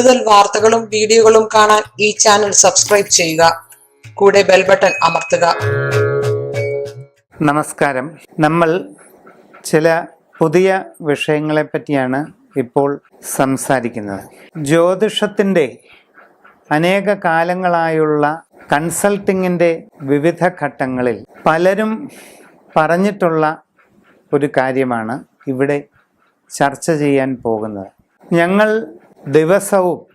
കൂടുതൽ വാർത്തകളും വീഡിയോകളും കാണാൻ ഈ ചാനൽ സബ്സ്ക്രൈബ് ചെയ്യുക. കൂടെ ബെൽ ബട്ടൺ അമർത്തുക. നമസ്കാരം. നമ്മൾ ചില പുതിയ വിഷയങ്ങളെ പറ്റിയാണ് ഇപ്പോൾ സംസാരിക്കുന്നത്. ജ്യോതിഷത്തിന്റെ അനേക കാലങ്ങളായുള്ള കൺസൾട്ടിങ്ങിന്റെ വിവിധ ഘട്ടങ്ങളിൽ പലരും പറഞ്ഞിട്ടുള്ള ഒരു കാര്യമാണ് ഇവിടെ ചർച്ച ചെയ്യാൻ പോകുന്നത്. ഞങ്ങൾ ദിവസവും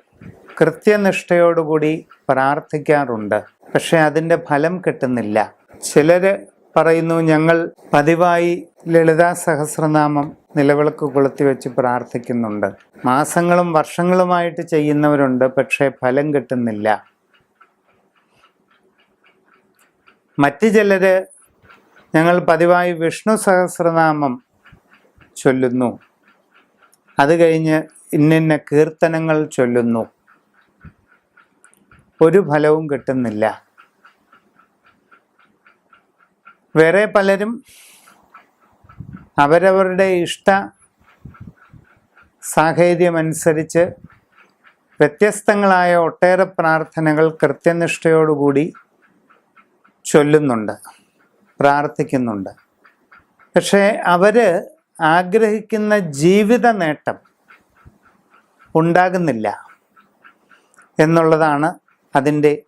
കൃത്യനിഷ്ഠയോടുകൂടി പ്രാർത്ഥിക്കാറുണ്ട്. പക്ഷെ അതിന്റെ ഫലം കിട്ടുന്നില്ല. ചിലർ പറയുന്നു ഞങ്ങൾ പതിവായി ലളിതാ സഹസ്രനാമം നിലവിളക്ക് കൊളുത്തി വെച്ച് പ്രാർത്ഥിക്കുന്നുണ്ട്. മാസങ്ങളും വർഷങ്ങളുമായിട്ട് ചെയ്യുന്നവരുണ്ട് പക്ഷേ ഫലം കിട്ടുന്നില്ല. മറ്റു ചിലർ ഞങ്ങൾ പതിവായി വിഷ്ണു സഹസ്രനാമം ചൊല്ലുന്നു. അത് കഴിഞ്ഞ് ഇന്നിന്ന കീർത്തനങ്ങൾ ചൊല്ലുന്നു. ഒരു ഫലവും കിട്ടുന്നില്ല. വേറെ പലരും അവരവരുടെ ഇഷ്ട സാഹചര്യമനുസരിച്ച് വ്യത്യസ്തങ്ങളായ ഒട്ടേറെ പ്രാർത്ഥനകൾ കൃത്യനിഷ്ഠയോടുകൂടി ചൊല്ലുന്നുണ്ട് പ്രാർത്ഥിക്കുന്നുണ്ട്. പക്ഷേ അവർ ആഗ്രഹിക്കുന്ന ജീവിത നേട്ടം ഉണ്ടാകുന്നില്ല എന്നുള്ളതാണ് അതിന്റെ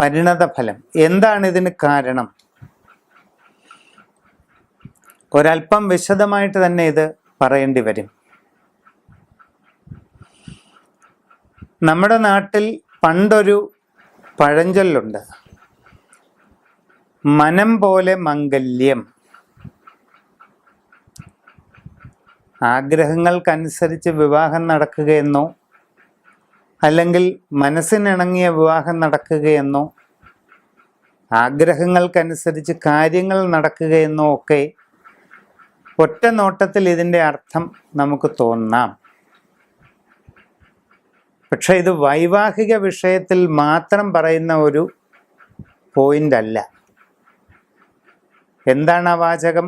പരിണതഫലം. എന്താണ് ഇതിന് കാരണം? ഒരല്പം വിശദമായിട്ട് തന്നെ ഇത് പറയേണ്ടി വരും. നമ്മുടെ നാട്ടിൽ പണ്ടൊരു പഴഞ്ചൊല്ലുണ്ട്. മനം പോലെ മംഗല്യം ആഗ്രഹങ്ങൾക്കനുസരിച്ച് വിവാഹം നടക്കുകയെന്നോ അല്ലെങ്കിൽ മനസ്സിനിണങ്ങിയ വിവാഹം നടക്കുകയെന്നോ ആഗ്രഹങ്ങൾക്കനുസരിച്ച് കാര്യങ്ങൾ നടക്കുകയെന്നോ ഒക്കെ ഒറ്റ നോട്ടത്തിൽ ഇതിന്റെ അർത്ഥം നമുക്ക് തോന്നാം. പക്ഷെ ഇത് വൈവാഹിക വിഷയത്തിൽ മാത്രം പറയുന്ന ഒരു പോയിന്റ് അല്ല എന്താണ് ആ വാചകം?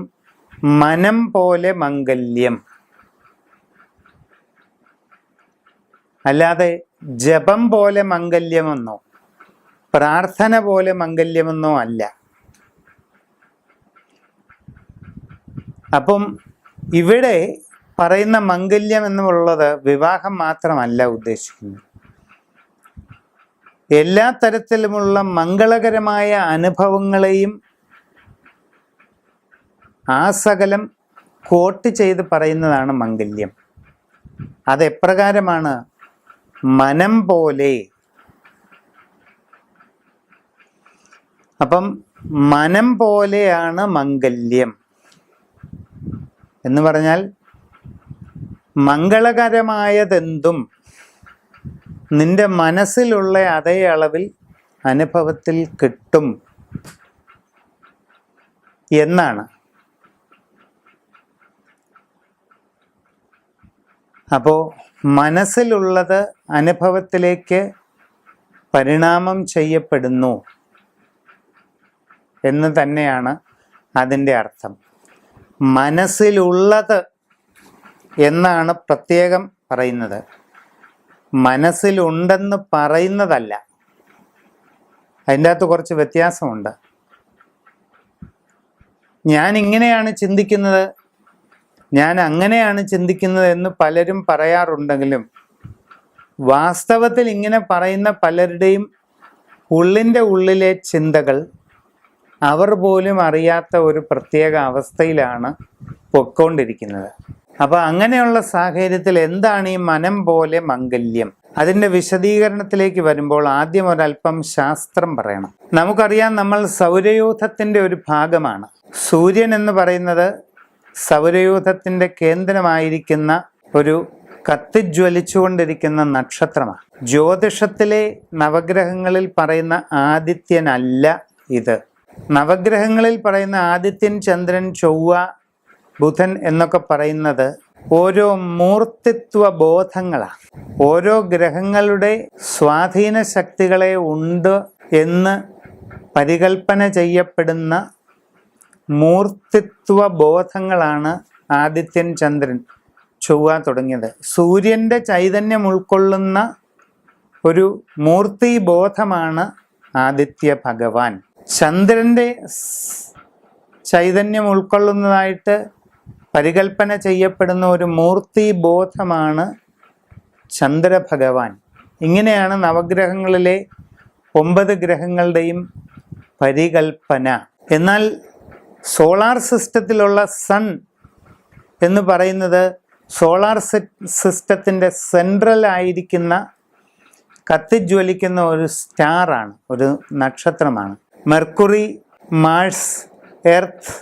മനം പോലെ മംഗല്യം. അല്ലാതെ ജപം പോലെ മംഗല്യമെന്നോ പ്രാർത്ഥന പോലെ മംഗല്യമെന്നോ അല്ല. അപ്പം ഇവിടെ പറയുന്ന മംഗല്യം എന്നുള്ളത് വിവാഹം മാത്രമല്ല ഉദ്ദേശിക്കുന്നത്. എല്ലാ തരത്തിലുമുള്ള മംഗളകരമായ അനുഭവങ്ങളെയും ആ സകലം കോട്ട് ചെയ്ത് പറയുന്നതാണ് മംഗല്യം. അതെപ്രകാരമാണ് മനം പോലെ. അപ്പം മനം പോലെയാണ് മംഗല്യം. എന്ന് പറഞ്ഞാൽ മംഗളകരമായതെന്തും നിന്റെ മനസ്സിലുള്ള അതേ അളവിൽ അനുഭവത്തിൽ കിട്ടും എന്നാണ്. അപ്പോൾ മനസ്സിലുള്ളത് അനുഭവത്തിലേക്ക് പരിണാമം ചെയ്യപ്പെടുന്നു എന്ന് തന്നെയാണ് അതിന്റെ അർത്ഥം. മനസ്സിലുള്ളത് എന്നാണ് പ്രത്യേകം പറയുന്നത്. മനസ്സിലുണ്ടെന്ന് പറയുന്നതല്ല. അതിന്റെ അകത്ത് കുറച്ച് വ്യത്യാസമുണ്ട്. ഞാൻ ഇങ്ങനെയാണ് ചിന്തിക്കുന്നത് ഞാൻ അങ്ങനെയാണ് ചിന്തിക്കുന്നത് എന്ന് പലരും പറയാറുണ്ടെങ്കിലും വാസ്തവത്തിൽ ഇങ്ങനെ പറയുന്ന പലരുടെയും ഉള്ളിന്റെ ഉള്ളിലെ ചിന്തകൾ അവർ പോലും അറിയാത്ത ഒരു പ്രത്യേക അവസ്ഥയിലാണ് പൊയ്ക്കൊണ്ടിരിക്കുന്നത്. അപ്പോൾ അങ്ങനെയുള്ള സാഹചര്യത്തിൽ എന്താണ് ഈ മനം പോലെ മംഗല്യം? അതിന്റെ വിശദീകരണത്തിലേക്ക് വരുമ്പോൾ ആദ്യം ഒരല്പം ശാസ്ത്രം പറയണം. നമുക്കറിയാം നമ്മൾ സൗരയൂഥത്തിന്റെ ഒരു ഭാഗമാണ്. സൂര്യൻ എന്ന് പറയുന്നത് സൗരയൂഥത്തിന്റെ കേന്ദ്രമായിരിക്കുന്ന ഒരു കത്തിജ്വലിച്ചുകൊണ്ടിരിക്കുന്ന നക്ഷത്രമാണ്. ജ്യോതിഷത്തിലെ നവഗ്രഹങ്ങളിൽ പറയുന്ന ആദിത്യനല്ല ഇത്. നവഗ്രഹങ്ങളിൽ പറയുന്ന ആദിത്യൻ ചന്ദ്രൻ ചൊവ്വ ബുധൻ എന്നൊക്കെ പറയുന്നത് ഓരോ മൂർത്തിത്വ ബോധങ്ങളാണ്. ഓരോ ഗ്രഹങ്ങളുടെ സ്വാധീന ശക്തികളെ ഉണ്ട് എന്ന് പരികൽപ്പന ചെയ്യപ്പെടുന്ന മൂർത്തിത്വ ബോധങ്ങളാണ് ആദിത്യൻ ചന്ദ്രൻ ചൊവ്വ തുടങ്ങിയത്. സൂര്യന്റെ ചൈതന്യം ഉൾക്കൊള്ളുന്ന ഒരു മൂർത്തി ബോധമാണ് ആദിത്യ ഭഗവാൻ. ചന്ദ്രന്റെ ചൈതന്യം ഉൾക്കൊള്ളുന്നതായിട്ട് പരികൽപ്പന ചെയ്യപ്പെടുന്ന ഒരു മൂർത്തി ബോധമാണ് ചന്ദ്രഭഗവാൻ. ഇങ്ങനെയാണ് നവഗ്രഹങ്ങളിലെ ഒമ്പത് ഗ്രഹങ്ങളുടെയും പരികൽപ്പന. എന്നാൽ സോളാർ സിസ്റ്റത്തിലുള്ള സൺ എന്ന് പറയുന്നത് സോളാർ സിസ്റ്റത്തിന്റെ സെൻട്രൽ ആയിരിക്കുന്ന കത്തിജ്വലിക്കുന്ന ഒരു സ്റ്റാറാണ് ഒരു നക്ഷത്രമാണ്. മെർക്കുറി മാഴ്സ് എർത്ത്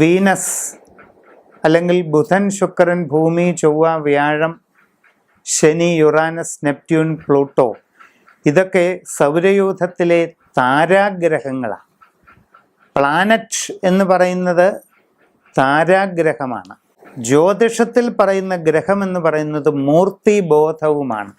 വീനസ് അല്ലെങ്കിൽ ബുധൻ ശുക്രൻ ഭൂമി ചൊവ്വ വ്യാഴം ശനി യുറാനസ് നെപ്റ്റ്യൂൺ പ്ലൂട്ടോ. ഇതൊക്കെ സൗരയൂഥത്തിലെ താരാഗ്രഹങ്ങളാണ്. പ്ലാനറ്റ് എന്ന് പറയുന്നത് താരാഗ്രഹമാണ്. ജ്യോതിഷത്തിൽ പറയുന്ന ഗ്രഹം എന്ന് പറയുന്നത് മൂർത്തി ബോധവുമാണ്.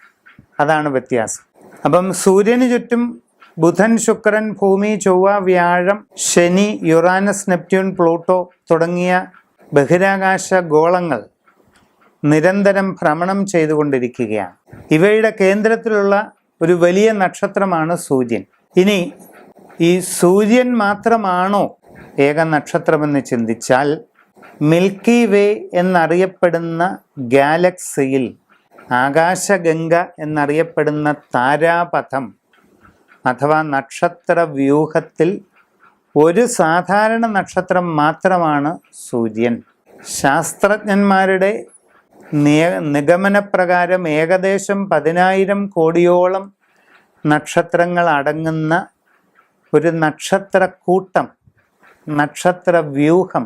അതാണ് വ്യത്യാസം. അപ്പം സൂര്യന് ചുറ്റും ബുധൻ ശുക്രൻ ഭൂമി ചൊവ്വ വ്യാഴം ശനി യുറാനസ് നെപ്റ്റ്യൂൺ പ്ലൂട്ടോ തുടങ്ങിയ ബഹിരാകാശ ഗോളങ്ങൾ നിരന്തരം ഭ്രമണം ചെയ്തുകൊണ്ടിരിക്കുകയാണ്. ഇവയുടെ കേന്ദ്രത്തിലുള്ള ഒരു വലിയ നക്ഷത്രമാണ് സൂര്യൻ. ഇനി ഈ സൂര്യൻ മാത്രമാണോ ഏക നക്ഷത്രമെന്ന് ചിന്തിച്ചാൽ മിൽക്കി വേ എന്നറിയപ്പെടുന്ന ഗാലക്സിയിൽ ആകാശഗംഗ എന്നറിയപ്പെടുന്ന താരാപഥം അഥവാ നക്ഷത്ര വ്യൂഹത്തിൽ ഒരു സാധാരണ നക്ഷത്രം മാത്രമാണ് സൂര്യൻ. ശാസ്ത്രജ്ഞന്മാരുടെ നിഗമനപ്രകാരം ഏകദേശം പതിനായിരം കോടിയോളം നക്ഷത്രങ്ങൾ അടങ്ങുന്ന ഒരു നക്ഷത്രക്കൂട്ടം നക്ഷത്ര വ്യൂഹം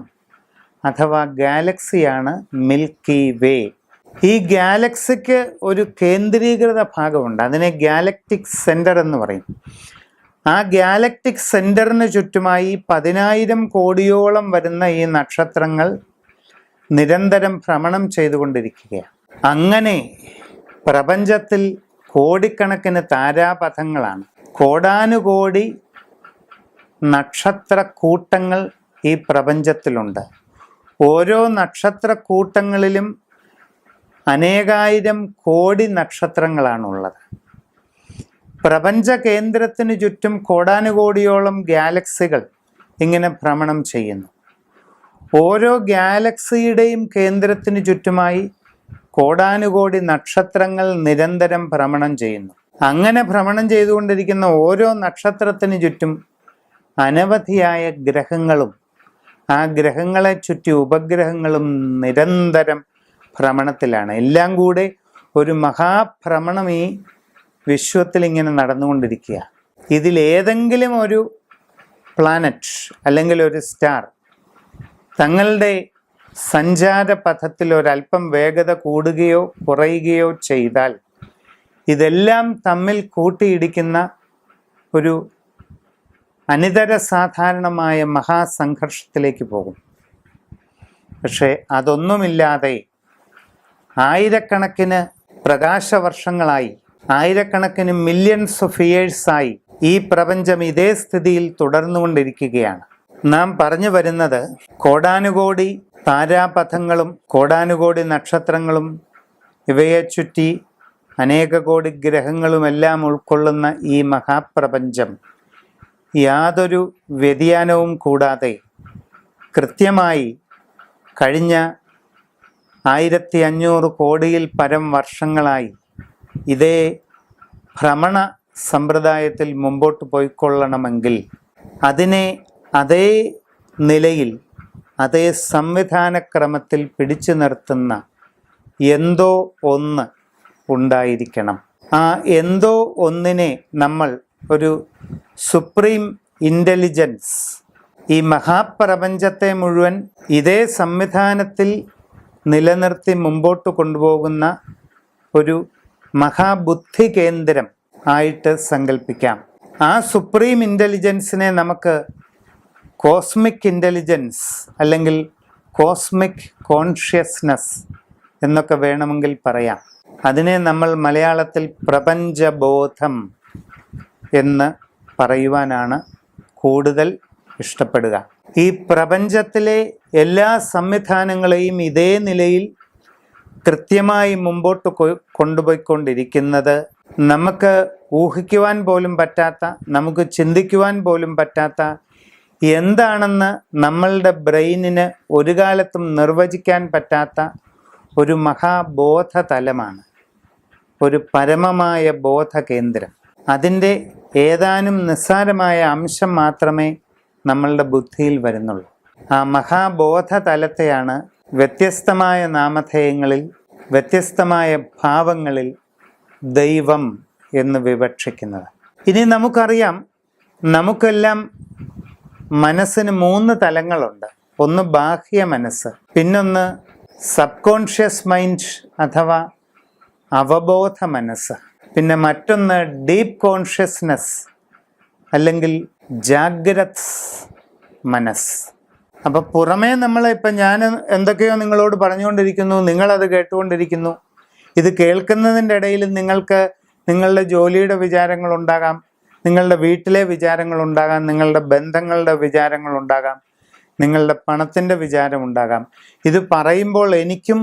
അഥവാ ഗാലക്സിയാണ് മിൽക്കി വേ. ഈ ഗാലക്സിക്ക് ഒരു കേന്ദ്രീകൃത ഭാഗമുണ്ട്. അതിനെ ഗാലക്റ്റിക് സെന്റർ എന്ന് പറയും. ആ ഗാലക്റ്റിക് സെന്ററിന് ചുറ്റുമായി പതിനായിരം കോടിയോളം വരുന്ന ഈ നക്ഷത്രങ്ങൾ നിരന്തരം ഭ്രമണം ചെയ്തുകൊണ്ടിരിക്കുകയാണ്. അങ്ങനെ പ്രപഞ്ചത്തിൽ കോടിക്കണക്കിന് താരാപഥങ്ങളാണ്. കോടാനുകോടി നക്ഷത്രക്കൂട്ടങ്ങൾ ഈ പ്രപഞ്ചത്തിലുണ്ട്. ഓരോ നക്ഷത്രക്കൂട്ടങ്ങളിലും അനേകായിരം കോടി നക്ഷത്രങ്ങളാണുള്ളത്. പ്രപഞ്ച കേന്ദ്രത്തിന് ചുറ്റും കോടാനുകോടിയോളം ഗാലക്സികൾ ഇങ്ങനെ ഭ്രമണം ചെയ്യുന്നു. ഓരോ ഗാലക്സിയുടെയും കേന്ദ്രത്തിന് ചുറ്റുമായി കോടാനുകോടി നക്ഷത്രങ്ങൾ നിരന്തരം ഭ്രമണം ചെയ്യുന്നു. അങ്ങനെ ഭ്രമണം ചെയ്തുകൊണ്ടിരിക്കുന്ന ഓരോ നക്ഷത്രത്തിന് ചുറ്റും അനവധിയായ ഗ്രഹങ്ങളും ആ ഗ്രഹങ്ങളെ ചുറ്റി ഉപഗ്രഹങ്ങളും നിരന്തരം ഭ്രമണത്തിലാണ്. എല്ലാം കൂടെ ഒരു മഹാഭ്രമണം ഈ വിശ്വത്തിൽ ഇങ്ങനെ നടന്നുകൊണ്ടിരിക്കുക ഇതിലേതെങ്കിലും ഒരു പ്ലാനറ്റ് അല്ലെങ്കിൽ ഒരു സ്റ്റാർ തങ്ങളുടെ സഞ്ചാരപഥത്തിൽ ഒരല്പം വേഗത കൂടുകയോ കുറയുകയോ ചെയ്താൽ ഇതെല്ലാം തമ്മിൽ കൂട്ടിയിടിക്കുന്ന ഒരു അനിതര സാധാരണമായ മഹാസംഘർഷത്തിലേക്ക് പോകും. പക്ഷെ അതൊന്നുമില്ലാതെ ആയിരക്കണക്കിന് പ്രകാശവർഷങ്ങളായി ആയിരക്കണക്കിന് മില്യൺസ് ഓഫ് ഇയേഴ്സായി ഈ പ്രപഞ്ചം ഇതേ സ്ഥിതിയിൽ തുടർന്നുകൊണ്ടിരിക്കുകയാണ്. നാം പറഞ്ഞു വരുന്നത് കോടാനുകോടി താരാപഥങ്ങളും കോടാനുകോടി നക്ഷത്രങ്ങളും ഇവയെ ചുറ്റി അനേക കോടി ഗ്രഹങ്ങളുമെല്ലാം ഉൾക്കൊള്ളുന്ന ഈ മഹാപ്രപഞ്ചം യാതൊരു വ്യതിയാനവും കൂടാതെ കൃത്യമായി കഴിഞ്ഞ ആയിരത്തി അഞ്ഞൂറ് കോടിയിൽ പരം വർഷങ്ങളായി ഇതേ ഭ്രമണ സമ്പ്രദായത്തിൽ മുമ്പോട്ട് പോയിക്കൊള്ളണമെങ്കിൽ അതിനെ അതേ നിലയിൽ അതേ സംവിധാനക്രമത്തിൽ പിടിച്ചു നിർത്തുന്ന എന്തോ ഒന്ന് ഉണ്ടായിരിക്കണം. ആ എന്തോ ഒന്നിനെ നമ്മൾ ഒരു സുപ്രീം ഇന്റലിജൻസ് ഈ മഹാപ്രപഞ്ചത്തെ മുഴുവൻ ഇതേ സംവിധാനത്തിൽ നിലനിർത്തി മുമ്പോട്ട് കൊണ്ടുപോകുന്ന ഒരു മഹാബുദ്ധി കേന്ദ്രം ആയിട്ട് സങ്കല്പിക്കാം ആ സുപ്രീം ഇന്റലിജൻസിനെ നമുക്ക് കോസ്മിക് ഇന്റലിജൻസ് അല്ലെങ്കിൽ കോസ്മിക് കോൺഷ്യസ്നസ് എന്നൊക്കെ വേണമെങ്കിൽ പറയാം. അതിനെ നമ്മൾ മലയാളത്തിൽ പ്രപഞ്ചബോധം എന്ന് പറയുവാനാണ് കൂടുതൽ ഇഷ്ടപ്പെടുക. ഈ പ്രപഞ്ചത്തിലെ എല്ലാ സംവിധാനങ്ങളെയും ഇതേ നിലയിൽ കൃത്യമായി മുമ്പോട്ട് കൊണ്ടുപോയിക്കൊണ്ടിരിക്കുന്നത് നമുക്ക് ഊഹിക്കുവാൻ പോലും പറ്റാത്ത നമുക്ക് ചിന്തിക്കുവാൻ പോലും പറ്റാത്ത എന്താണെന്ന് നമ്മളുടെ ബ്രെയിനിന് ഒരു കാലത്തും നിർവചിക്കാൻ പറ്റാത്ത ഒരു മഹാബോധതലമാണ്. ഒരു പരമമായ ബോധകേന്ദ്രം. അതിന്റെ ഏതാനും നിസ്സാരമായ അംശം മാത്രമേ നമ്മളുടെ ബുദ്ധിയിൽ വരുന്നുള്ളൂ. ആ മഹാബോധ തലത്തെയാണ് വ്യത്യസ്തമായ നാമധേയങ്ങളിൽ വ്യത്യസ്തമായ ഭാവങ്ങളിൽ ദൈവം എന്ന് വിവക്ഷിക്കുന്നത്. ഇനി നമുക്കറിയാം നമുക്കെല്ലാം മനസ്സിന് മൂന്ന് തലങ്ങളുണ്ട്. ഒന്ന് ബാഹ്യ മനസ്സ് പിന്നൊന്ന് സബ് കോൺഷ്യസ് മൈൻഡ് അഥവാ അവബോധ മനസ്സ്. പിന്നെ മറ്റൊന്ന് ഡീപ്പ് കോൺഷ്യസ്നെസ് അല്ലെങ്കിൽ ജാഗ്രത് മനസ്. അപ്പോൾ പുറമേ നമ്മൾ ഇപ്പം ഞാൻ എന്തൊക്കെയോ നിങ്ങളോട് പറഞ്ഞുകൊണ്ടിരിക്കുന്നു നിങ്ങളത് കേട്ടുകൊണ്ടിരിക്കുന്നു. ഇത് കേൾക്കുന്നതിന്റെ ഇടയിൽ നിങ്ങൾക്ക് നിങ്ങളുടെ ജോലിയുടെ വിചാരങ്ങൾ ഉണ്ടാകാം നിങ്ങളുടെ വീട്ടിലെ വിചാരങ്ങൾ ഉണ്ടാകാം നിങ്ങളുടെ ബന്ധങ്ങളുടെ വിചാരങ്ങൾ ഉണ്ടാകാം നിങ്ങളുടെ പണത്തിന്റെ വിചാരം ഉണ്ടാകാം. ഇത് പറയുമ്പോൾ എനിക്കും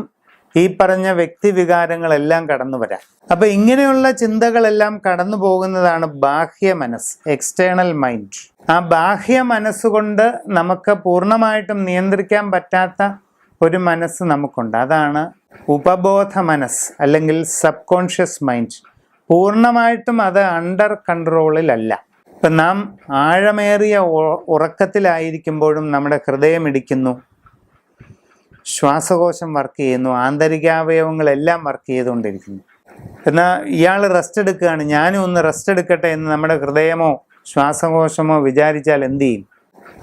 ഈ പറഞ്ഞ വ്യക്തി വികാരങ്ങളെല്ലാം കടന്നു വരാം അപ്പൊ ഇങ്ങനെയുള്ള ചിന്തകളെല്ലാം കടന്നു പോകുന്നതാണ് ബാഹ്യ മനസ്സ് എക്സ്റ്റേണൽ മൈൻഡ് ആ ബാഹ്യ മനസ്സുകൊണ്ട് നമുക്ക് പൂർണമായിട്ടും നിയന്ത്രിക്കാൻ പറ്റാത്ത ഒരു മനസ്സ് നമുക്കുണ്ട്. അതാണ് ഉപബോധ മനസ്സ് അല്ലെങ്കിൽ സബ് കോൺഷ്യസ് മൈൻഡ് പൂർണമായിട്ടും അത് അണ്ടർ കൺട്രോളിലല്ല ഇപ്പം നാം ആഴമേറിയ ഉറക്കത്തിലായിരിക്കുമ്പോഴും നമ്മുടെ ഹൃദയം ഇടിക്കുന്നു. ശ്വാസകോശം വർക്ക് ചെയ്യുന്നു ആന്തരികാവയവങ്ങളെല്ലാം വർക്ക് ചെയ്തുകൊണ്ടിരിക്കുന്നു. എന്നാൽ ഇയാൾ റെസ്റ്റ് എടുക്കുകയാണ്. ഞാനും ഒന്ന് റെസ്റ്റ് എടുക്കട്ടെ എന്ന് നമ്മുടെ ഹൃദയമോ ശ്വാസകോശമോ വിചാരിച്ചാൽ എന്ത് ചെയ്യും?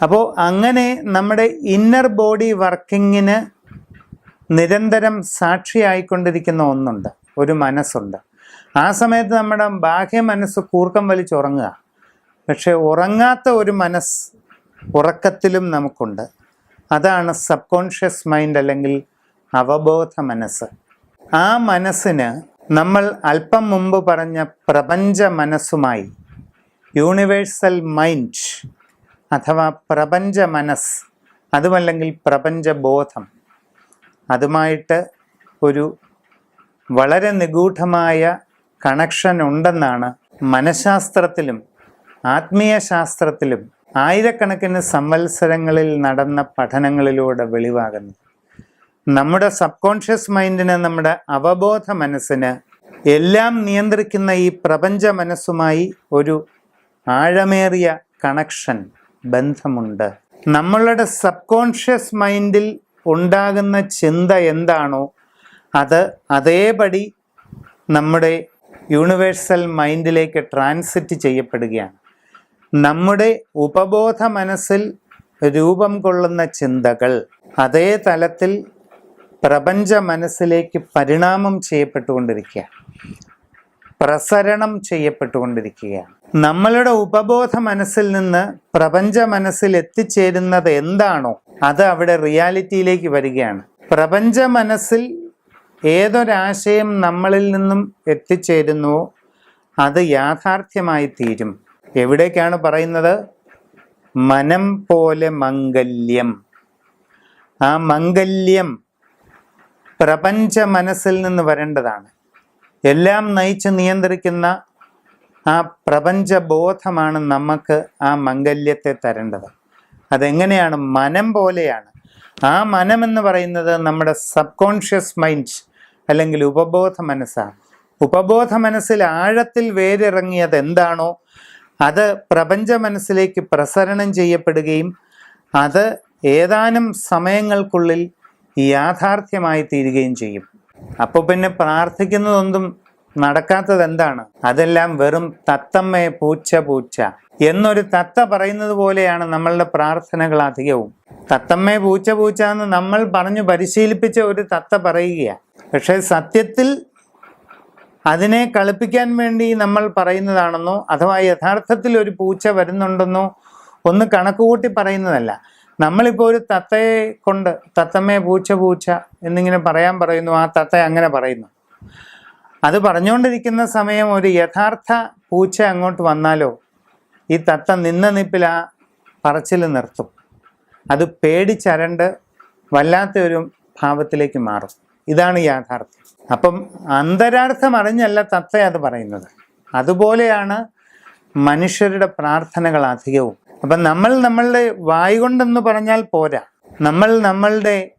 അപ്പോൾ അങ്ങനെ നമ്മുടെ ഇന്നർ ബോഡി വർക്കിങ്ങിന് നിരന്തരം സാക്ഷിയായിക്കൊണ്ടിരിക്കുന്ന ഒന്നുണ്ട്. ഒരു മനസ്സുണ്ട്. ആ സമയത്ത് നമ്മുടെ ബാഹ്യ മനസ്സ് കൂർക്കം വലിച്ചുറങ്ങുക. പക്ഷേ ഉറങ്ങാത്ത ഒരു മനസ്സ് ഉറക്കത്തിലും നമുക്കുണ്ട്. അതാണ് സബ് കോൺഷ്യസ് മൈൻഡ് അല്ലെങ്കിൽ അവബോധ മനസ്സ്. ആ മനസ്സിന് നമ്മൾ അല്പം മുമ്പ് പറഞ്ഞ പ്രപഞ്ച മനസ്സുമായി യൂണിവേഴ്സൽ മൈൻഡ് അഥവാ പ്രപഞ്ച മനസ്സ് അതുമല്ലെങ്കിൽ പ്രപഞ്ച ബോധം അതുമായിട്ട് ഒരു വളരെ നിഗൂഢമായ കണക്ഷൻ ഉണ്ടെന്നാണ് മനഃശാസ്ത്രത്തിലും ആത്മീയ ശാസ്ത്രത്തിലും ആയിരക്കണക്കിന് സംവത്സരങ്ങളിൽ നടന്ന പഠനങ്ങളിലൂടെ വെളിവാകുന്നു. നമ്മുടെ സബ് കോൺഷ്യസ് മൈൻഡിന് നമ്മുടെ അവബോധ മനസ്സിന് എല്ലാം നിയന്ത്രിക്കുന്ന ഈ പ്രപഞ്ച മനസ്സുമായി ഒരു ആഴമേറിയ കണക്ഷൻ ബന്ധമുണ്ട്. നമ്മളുടെ സബ് കോൺഷ്യസ് മൈൻഡിൽ ഉണ്ടാകുന്ന ചിന്ത എന്താണോ അത് അതേപടി നമ്മുടെ യൂണിവേഴ്സൽ മൈൻഡിലേക്ക് ട്രാൻസിറ്റ് ചെയ്യപ്പെടുകയാണ്. നമ്മുടെ ഉപബോധ മനസ്സിൽ രൂപം കൊള്ളുന്ന ചിന്തകൾ അതേ തലത്തിൽ പ്രപഞ്ച മനസ്സിലേക്ക് പരിണാമം ചെയ്യപ്പെട്ടുകൊണ്ടിരിക്കുക. പ്രസരണം ചെയ്യപ്പെട്ടുകൊണ്ടിരിക്കുകയാണ്. നമ്മളുടെ ഉപബോധ മനസ്സിൽ നിന്ന് പ്രപഞ്ച മനസ്സിൽ എത്തിച്ചേരുന്നത് എന്താണോ അത് അവിടെ റിയാലിറ്റിയിലേക്ക് വരികയാണ്. പ്രപഞ്ച മനസ്സിൽ ഏതൊരാശയം നമ്മളിൽ നിന്നും എത്തിച്ചേരുന്നുവോ അത് യാഥാർത്ഥ്യമായി തീരും. എവിടേക്കാണ് പറയുന്നത്? മനം പോലെ മംഗല്യം. ആ മംഗല്യം പ്രപഞ്ച മനസ്സിൽ നിന്ന് വരേണ്ടതാണ്. എല്ലാം നയിച്ച് നിയന്ത്രിക്കുന്ന ആ പ്രപഞ്ച ബോധമാണ് നമുക്ക് ആ മംഗല്യത്തെ തരേണ്ടത്. അതെങ്ങനെയാണ്? മനം പോലെയാണ്. ആ മനം എന്ന് പറയുന്നത് നമ്മുടെ സബ് കോൺഷ്യസ് മൈൻഡ് അല്ലെങ്കിൽ ഉപബോധ മനസ്സാണ്. ഉപബോധ മനസ്സിൽ ആഴത്തിൽ വേരിറങ്ങിയത് എന്താണോ അത് പ്രപഞ്ച മനസ്സിലേക്ക് പ്രസരണം ചെയ്യപ്പെടുകയും അത് ഏതാനും സമയങ്ങൾക്കുള്ളിൽ യാഥാർത്ഥ്യമായി തീരുകയും ചെയ്യും. അപ്പോൾ പിന്നെ പ്രാർത്ഥിക്കുന്നതൊന്നും നടക്കാത്തത് എന്താണ് അതെല്ലാം വെറും തത്തമ്മയെ പൂച്ച പൂച്ച എന്നൊരു തത്ത പറയുന്നത് പോലെയാണ് നമ്മളുടെ പ്രാർത്ഥനകൾ അധികവും. തത്തമ്മയെ പൂച്ച പൂച്ച എന്ന് നമ്മൾ പറഞ്ഞു പരിശീലിപ്പിച്ച ഒരു തത്ത പറയുകയാണ് പക്ഷേ സത്യത്തിൽ അതിനെ കളിപ്പിക്കാൻ വേണ്ടി നമ്മൾ പറയുന്നതാണെന്നോ അഥവാ യഥാർത്ഥത്തിൽ ഒരു പൂച്ച വരുന്നുണ്ടെന്നോ ഒന്ന് കണക്കുകൂട്ടി പറയുന്നതല്ല. നമ്മളിപ്പോൾ ഒരു തത്തയെ കൊണ്ട് തത്തമ്മേ പൂച്ച പൂച്ച എന്നിങ്ങനെ പറയാൻ പറയുന്നു ആ തത്ത അങ്ങനെ പറയുന്നു. അത് പറഞ്ഞുകൊണ്ടിരിക്കുന്ന സമയം ഒരു യഥാർത്ഥ പൂച്ച അങ്ങോട്ട് വന്നാലോ ഈ തത്ത നിന്ന നിപ്പിൽ ആ പറച്ചിൽ നിർത്തും. അത് പേടിച്ചരണ്ട് വല്ലാത്തൊരു ഭാവത്തിലേക്ക് മാറും. ഇതാണ് യാഥാർത്ഥ്യം. അപ്പം അന്തരാർത്ഥം അറിഞ്ഞല്ല തത്ത അത് പറയുന്നത്. അതുപോലെയാണ് മനുഷ്യരുടെ പ്രാർത്ഥനകൾ അധികവും. അപ്പം നമ്മൾ നമ്മളുടെ വായി കൊണ്ടെന്ന് പറഞ്ഞാൽ പോരാ. നമ്മൾ നമ്മളുടെ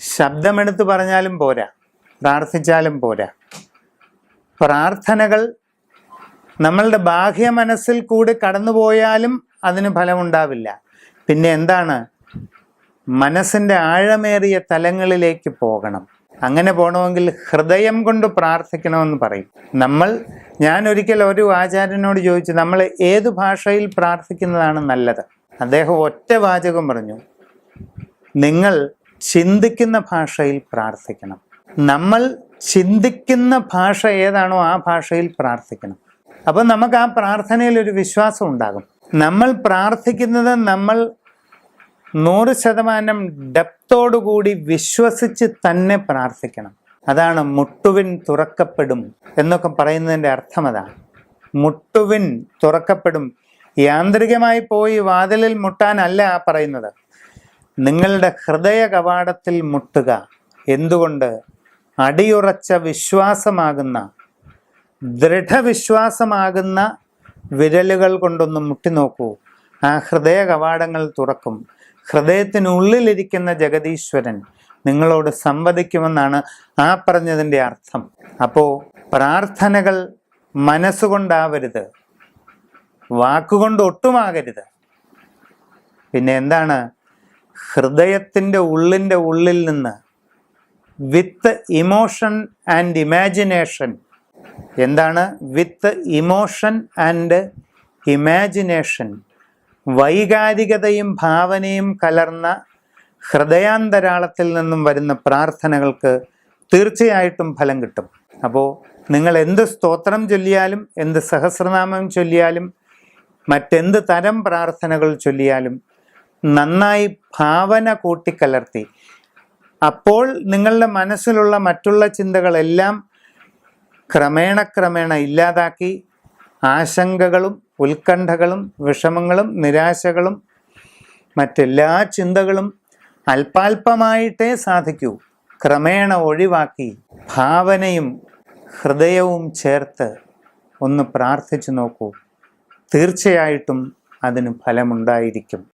ശബ്ദമെടുത്ത് പറഞ്ഞാലും പോരാ. പ്രാർത്ഥിച്ചാലും പോരാ. പ്രാർത്ഥനകൾ നമ്മളുടെ ബാഹ്യ മനസ്സിൽ കൂടി കടന്നുപോയാലും അതിന് ഫലമുണ്ടാവില്ല. പിന്നെ എന്താണ്? മനസ്സിന്റെ ആഴമേറിയ തലങ്ങളിലേക്ക് പോകണം. അങ്ങനെ പോകണമെങ്കിൽ ഹൃദയം കൊണ്ട് പ്രാർത്ഥിക്കണമെന്ന് പറയും. നമ്മൾ ഞാൻ ഒരിക്കൽ ഒരു ആചാര്യനോട് ചോദിച്ചു നമ്മൾ ഏത് ഭാഷയിൽ പ്രാർത്ഥിക്കുന്നതാണ് നല്ലത്? അദ്ദേഹം ഒറ്റ വാചകം പറഞ്ഞു നിങ്ങൾ ചിന്തിക്കുന്ന ഭാഷയിൽ പ്രാർത്ഥിക്കണം. നമ്മൾ ചിന്തിക്കുന്ന ഭാഷ ഏതാണോ ആ ഭാഷയിൽ പ്രാർത്ഥിക്കണം. അപ്പം നമുക്ക് ആ പ്രാർത്ഥനയിൽ ഒരു വിശ്വാസം ഉണ്ടാകും. നമ്മൾ പ്രാർത്ഥിക്കുന്നത് നമ്മൾ നൂറ് ശതമാനം ഡെപ്തോടുകൂടി വിശ്വസിച്ച് തന്നെ പ്രാർത്ഥിക്കണം. അതാണ് മുട്ടുവിൻ തുറക്കപ്പെടും എന്നൊക്കെ പറയുന്നതിന്റെ അർത്ഥം അതാണ്. മുട്ടുവിൻ തുറക്കപ്പെടും. യാന്ത്രികമായി പോയി വാതിലിൽ മുട്ടാനല്ല ആ പറയുന്നത്. നിങ്ങളുടെ ഹൃദയ കവാടത്തിൽ മുട്ടുക. എന്തുകൊണ്ട്? അടിയുറച്ച വിശ്വാസമാകുന്ന ദൃഢവിശ്വാസമാകുന്ന വിരലുകൾ കൊണ്ടൊന്ന് മുട്ടി നോക്കൂ ആ ഹൃദയ കവാടങ്ങൾ തുറക്കും. ഹൃദയത്തിനുള്ളിലിരിക്കുന്ന ജഗതീശ്വരൻ നിങ്ങളോട് സംവദിക്കുമെന്നാണ് ആ പറഞ്ഞതിന്റെ അർത്ഥം. അപ്പോൾ പ്രാർത്ഥനകൾ മനസ്സുകൊണ്ടാവരുത്. വാക്കുകൊണ്ട് ഒട്ടുമാകരുത്. പിന്നെ എന്താണ്? ഹൃദയത്തിന്റെ ഉള്ളിന്റെ ഉള്ളിൽ നിന്ന് വിത്ത് ഇമോഷൻ ആൻഡ് ഇമാജിനേഷൻ. എന്താണ്? With emotion and imagination. വൈകാരികതയും ഭാവനയും കലർന്ന ഹൃദയാന്തരാളത്തിൽ നിന്നും വരുന്ന പ്രാർത്ഥനകൾക്ക് തീർച്ചയായിട്ടും ഫലം കിട്ടും. അപ്പോൾ നിങ്ങൾ എന്ത് സ്തോത്രം ചൊല്ലിയാലും എന്ത് സഹസ്രനാമം ചൊല്ലിയാലും മറ്റെന്ത് തരം പ്രാർത്ഥനകൾ ചൊല്ലിയാലും നന്നായി ഭാവന കൂട്ടിക്കലർത്തി അപ്പോൾ നിങ്ങളുടെ മനസ്സിലുള്ള മറ്റുള്ള ചിന്തകളെല്ലാം ക്രമേണ ക്രമേണ ഇല്ലാതാക്കി ആശങ്കകളും ഉത്കണ്ഠകളും വിഷമങ്ങളും നിരാശകളും മറ്റെല്ലാ ചിന്തകളും അല്പാൽപമായിട്ടേ സാധിക്കൂ. ക്രമേണ ഒഴിവാക്കി ഭാവനയും ഹൃദയവും ചേർത്ത് ഒന്ന് പ്രാർത്ഥിച്ചു നോക്കൂ. തീർച്ചയായിട്ടും അതിന് ഫലമുണ്ടായിരിക്കും.